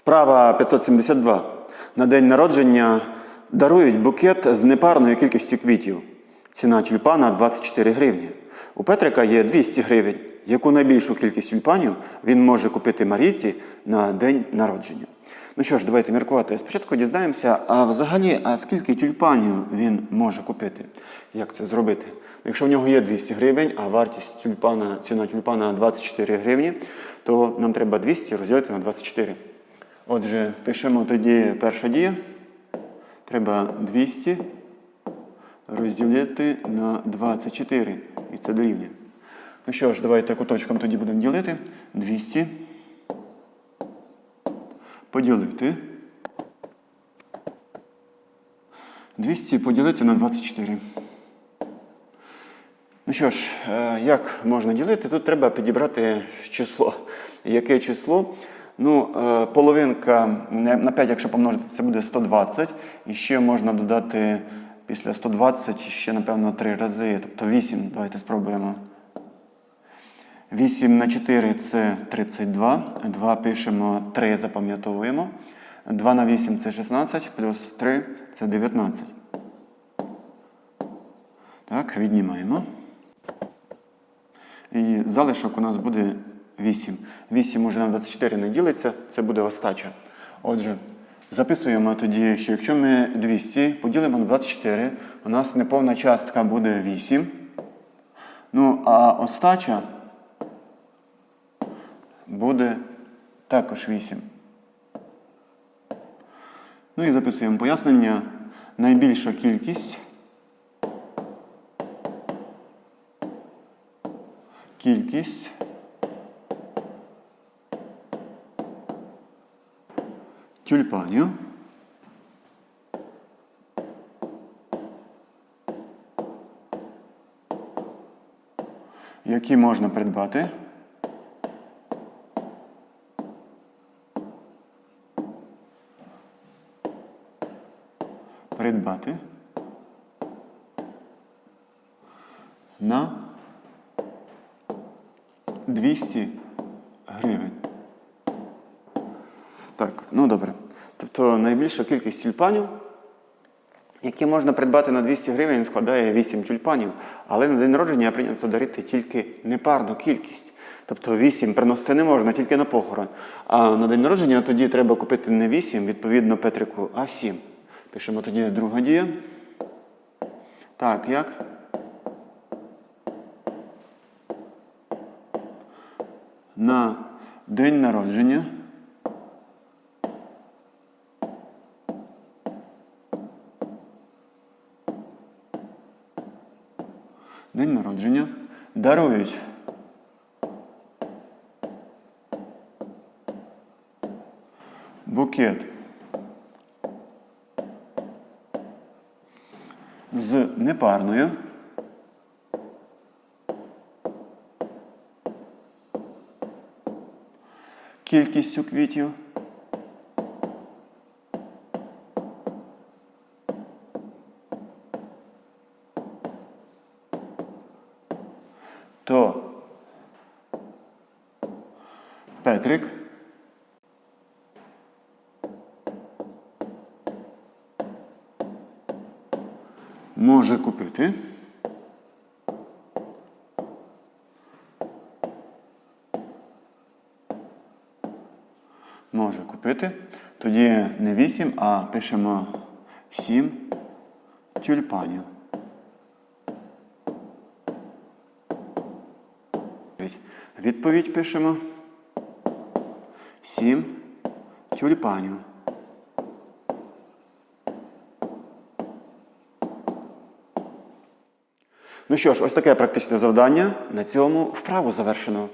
Вправа 572. На день народження дарують букет з непарною кількістю квітів. Ціна тюльпана 24 гривні. У Петрика є 200 гривень. Яку найбільшу кількість тюльпанів він може купити Марійці на день народження? Ну що ж, давайте міркувати. Спочатку дізнаємося, а взагалі, а скільки тюльпанів він може купити? Як це зробити? Якщо в нього є 200 гривень, а вартість тюльпана, ціна тюльпана 24 гривні, то нам треба 200 розділити на 24. Отже, пишемо тоді перша дія. Треба 200 розділити на 24. І це дорівнює. Ну що ж, давайте куточком тоді будемо ділити. 200 поділити. 200 поділити на 24. Ну що ж, е, як можна ділити? Тут треба підібрати число. Яке число? Ну, е, половинка на 5, якщо помножити, це буде 120. І ще можна додати після 120 ще, напевно, 3 рази. Тобто 8. Давайте спробуємо. 8 на 4 це 32. 2 пишемо, 3 запам'ятовуємо. 2 на 8 це 16, плюс 3 це 19. Так, віднімаємо. І залишок у нас буде 8. 8 уже на 24 не ділиться, це буде остача. Отже, записуємо тоді, що якщо ми 200 поділимо на 24, у нас неповна частка буде 8. Ну, а остача буде також 8. Ну і записуємо пояснення. Найбільша кількість. Кількість тюльпанів. Які можна придбати. Придбати на 200 гривень. Так, ну добре. Тобто найбільша кількість тюльпанів, які можна придбати на 200 гривень, складає 8 тюльпанів. Але на день народження я прийнято дарити тільки непарну кількість. Тобто 8 приносити не можна, тільки на похорон. А на день народження тоді треба купити не 8, відповідно Петрику, а 7. Пишемо тоді друга дія. Так, як? На день народження. День народження дарують букет з непарною. Кількістю квітів. То Петрик може купити може купити. Тоді не 8, а пишемо 7 тюльпанів. Відповідь пишемо Сім тюльпанів. Ну що ж, ось таке практичне завдання. На цьому вправу завершено.